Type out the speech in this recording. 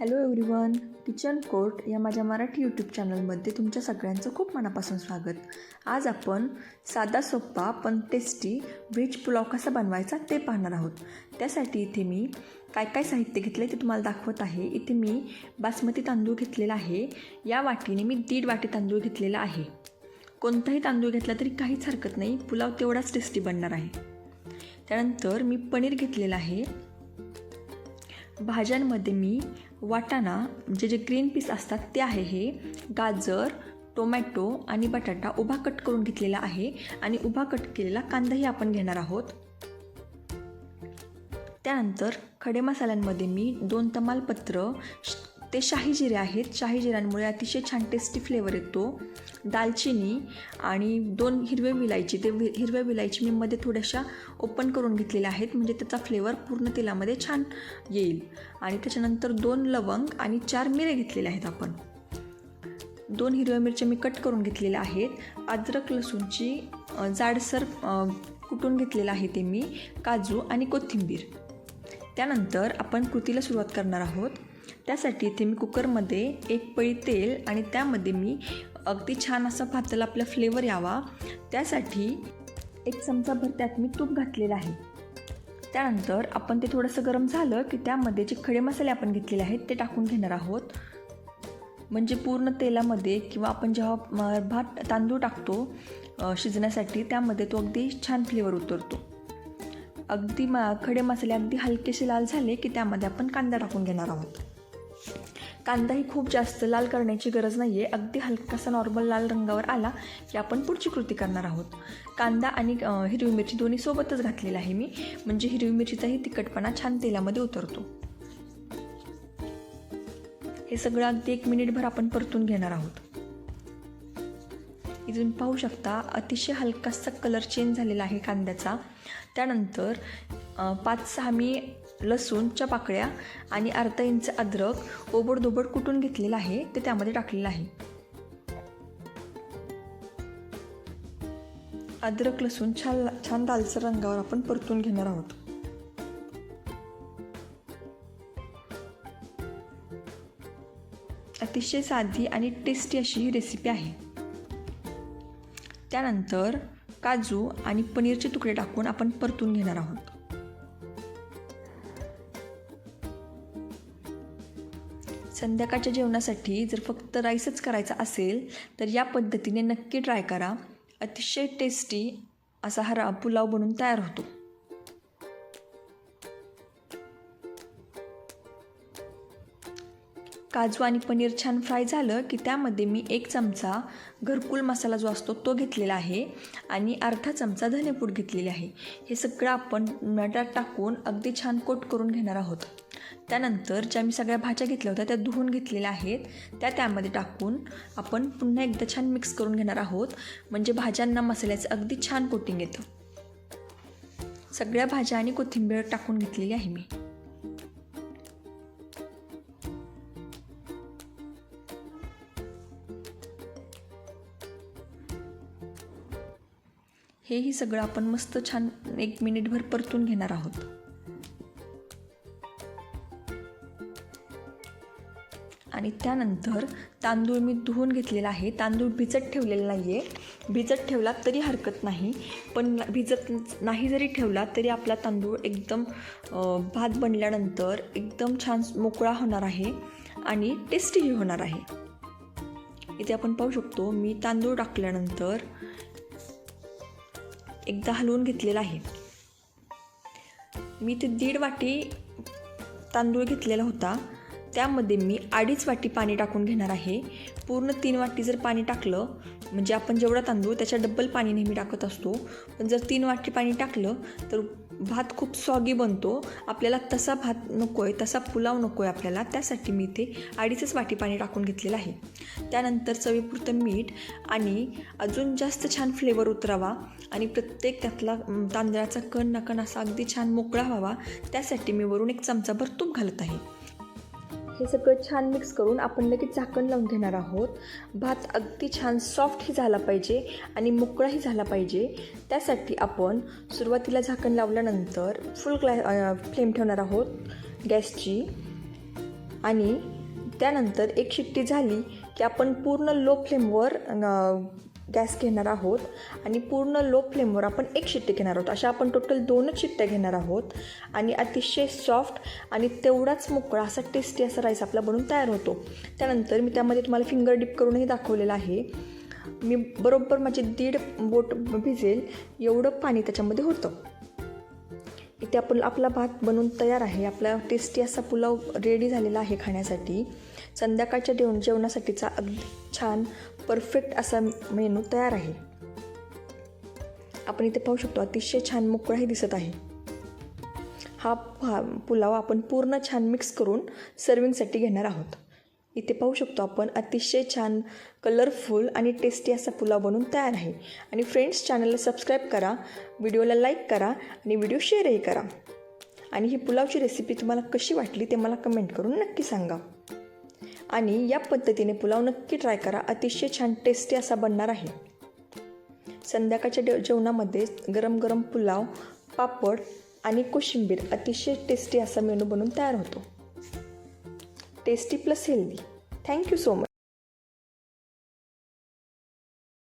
Hello everyone kitchen court या माझ्या Marathi YouTube चॅनलमध्ये तुमच्या सगळ्यांचं खूप मनापासून स्वागत. आज आपण साधा सोप्पा पण टेस्टी व्हेज पुलाव कसा बनवायचा ते पाहणार आहोत. त्यासाठी इथे मी काय काय साहित्य घेतलं आहे ते तुम्हाला दाखवत आहे. इथे मी बासमती तांदूळ घेतलेला आहे. या वाटीने मी दीड वाटी तांदूळ घेतलेला आहे. कोणताही तांदूळ घेतला तरी काहीच हरकत नाही. पुलाव तेवढाच टेस्टी बनणार आहे. त्यानंतर मी पनीर घेतलेलं आहे. भाज्यांमध्ये मी वाटाणा म्हणजे जे ग्रीन पीस असतात ते आहे हे. गाजर टोमॅटो आणि बटाटा उभा कट करून घेतलेला आहे. आणि उभा कट केलेला कांदाही आपण घेणार आहोत. त्यानंतर खडे मसाल्यांमध्ये मी दोन तमालपत्र श- ते शाही जिरे आहेत. शाही जिऱ्यांमुळे अतिशय छान टेस्टी फ्लेवर येतो. दालचिनी आणि दोन हिरवे विलायची. ते हिरव्या विलायची मी मध्ये थोड्याशा ओपन करून घेतलेल्या आहेत. म्हणजे त्याचा फ्लेवर पूर्ण तेलामध्ये छान येईल. आणि त्याच्यानंतर दोन लवंग आणि चार मिरे घेतलेले आहेत आपण. दोन हिरव्या मिरच्या मी कट करून घेतलेल्या आहेत. अद्रक लसूणची जाडसर कुटून घेतलेलं आहे ते मी. काजू आणि कोथिंबीर. त्यानंतर आपण कृतीला सुरुवात करणार आहोत. त्यासाठी इथे मी कुकरमध्ये एक पळी तेल आणि त्यामध्ये मी अगदी छान असा भाताला आपला फ्लेवर यावा. त्यासाठी एक चमचाभर त्यात मी तूप घातलेलं आहे. त्यानंतर आपण ते थोडंसं गरम झालं की त्यामध्ये जे खडे मसाले आपण घेतलेले आहेत ते टाकून घेणार आहोत. म्हणजे पूर्ण तेलामध्ये किंवा आपण जेव्हा भात तांदूळ टाकतो शिजण्यासाठी त्यामध्ये तो अगदी छान फ्लेवर उतरतो. अगदी मा खडे मसाले अगदी हलकेसे लाल झाले की त्यामध्ये आपण कांदा टाकून घेणार आहोत. कांदाही खूप जास्त लाल करण्याची गरज नाही आहे अगदी हलकासा नॉर्मल लाल रंगावर आला की आपण पुढची कृती करणार आहोत. कांदा आणि हिरवी मिरची दोन्ही सोबतच घातलेला आहे मी. म्हणजे हिरवी मिरचीचाही तिखटपणा छान तेलामध्ये उतरतो. हे सगळं अगदी एक मिनिटभर आपण परतून घेणार आहोत. इथून पाहू शकता अतिशय हलकासा कलर चेंज झालेला आहे कांद्याचा. त्यानंतर पाच सहा मी लसूणच्या पाकळ्या आणि अर्धा इंच अद्रक ओबडधोबड कुटून घेतलेलं आहे ते त्यामध्ये टाकलेलं आहे. अद्रक लसूण छान छान दालसर रंगावर आपण परतून घेणार आहोत. अतिशय साधी आणि टेस्टी अशी ही रेसिपी आहे. त्यानंतर काजू आणि पनीरचे तुकडे टाकून आपण परतून घेणार आहोत. संध्याकाळच्या जेवणासाठी जर फक्त राईसच करायचा असेल तर या पद्धतीने नक्की ट्राय करा. अतिशय टेस्टी असा हा पुलाव बनून तयार होतो. काजू आणि पनीर छान फ्राय झालं की त्यामध्ये मी एक चमचा घरकुल मसाला जो असतो तो घेतलेला आहे आणि अर्धा चमचा धनेपूड घेतलेली आहे. हे सगळं आपण नटात टाकून अगदी छान कोट करून घेणार आहोत. त्यानंतर ज्या मी सगळ्या भाज्या घेतल्या होत्या त्या धुवून घेतलेल्या आहेत. त्या त्यामध्ये टाकून आपण पुन्हा एकदा छान मिक्स करून घेणार आहोत. म्हणजे भाज्यांना मसाल्याचं अगदी छान कोटिंग येतं. सगळ्या भाज्या आणि कोथिंबीर टाकून घेतलेली आहे मी. हेही सगळं आपण मस्त छान एक मिनिटभर परतून घेणार आहोत. आणि त्यानंतर तांदूळ मी धुवून घेतलेला आहे. तांदूळ भिजत ठेवलेला नाही आहे भिजत ठेवला तरी हरकत नाही. पण भिजत नाही जरी ठेवला तरी आपला तांदूळ एकदम भात बनल्यानंतर एकदम छान मोकळा होणार आहे आणि टेस्टीही होणार आहे. इथे आपण पाहू शकतो मी तांदूळ टाकल्यानंतर एकदा हलवून घेतलेला आहे. मी ते दीड वाटी तांदूळ घेतलेला होता. त्यामध्ये मी अडीच वाटी पाणी टाकून घेणार आहे. पूर्ण तीन वाटी जर पाणी टाकलं म्हणजे आपण जेवढा तांदूळ त्याच्या डब्बल पाणी नेहमी टाकत असतो. पण जर तीन वाटी पाणी टाकलं तर भात खूप सॉगी बनतो. आपल्याला तसा भात नको आहे तसा पुलाव नको आहे आपल्याला. त्यासाठी मी इथे अडीचच वाटी पाणी टाकून घेतलेलं आहे. त्यानंतर चवीपुरतं मीठ आणि अजून जास्त छान फ्लेवर उतरावा आणि प्रत्येक त्यातला तांदळाचा कण नकण असा अगदी छान मोकळा व्हावा. त्यासाठी मी वरून एक चमचाभर तूप घालत आहे. हे सगळं छान मिक्स करून आपण लगेच झाकण लावून घेणार आहोत. भात अगदी छान सॉफ्टही झाला पाहिजे आणि मोकळाही झाला पाहिजे. त्यासाठी आपण सुरुवातीला झाकण लावल्यानंतर फुल ग्लॅ फ्लेम ठेवणार आहोत गॅसची. आणि त्यानंतर एक शिट्टी झाली की आपण पूर्ण लो फ्लेमवर गॅस घेणार आहोत आणि पूर्ण लो फ्लेमवर आपण एक शिट्टी घेणार आहोत. अशा आपण टोटल दोनच शिट्ट्या घेणार आहोत. आणि अतिशय सॉफ्ट आणि तेवढाच मोकळा असा टेस्टी असा राईस आपला बनून तयार होतो. त्यानंतर मी त्यामध्ये तुम्हाला फिंगर डिप करूनही दाखवलेलं आहे. मी बरोबर माझे दीड बोट भिजेल एवढं पाणी त्याच्यामध्ये होतं. इथे आपण आपला भात बनवून तयार आहे. आपला टेस्टी असा पुलाव रेडी झालेला आहे खाण्यासाठी. संध्याकाळच्या देऊन जेवणासाठीचा अगदी छान परफेक्ट असा मेनू तयार आहे. आपण इथे पाहू शकतो अतिशय छान मोकळाही दिसत आहे. हा हा पुलाव आपण पूर्ण छान मिक्स करून सर्विंगसाठी घेणार आहोत. इथे पाहू शकतो आपण अतिशय छान कलरफुल आणि टेस्टी असा पुलाव बनवून तयार आहे. आणि फ्रेंड्स चॅनलला सबस्क्राईब करा व्हिडिओला लाईक करा आणि व्हिडिओ शेअरही करा. आणि ही पुलावची रेसिपी तुम्हाला कशी वाटली ते मला कमेंट करून नक्की सांगा. आणि या पद्धतीने पुलाव नक्की ट्राय करा. अतिशय छान टेस्टी असा बनणार आहे. संध्याकाळच्या जेव जेवणामध्ये गरम गरम पुलाव पापड आणि कोशिंबीर अतिशय टेस्टी असा मेनू बनून तयार होतो. Tasty plus healthy thank you so much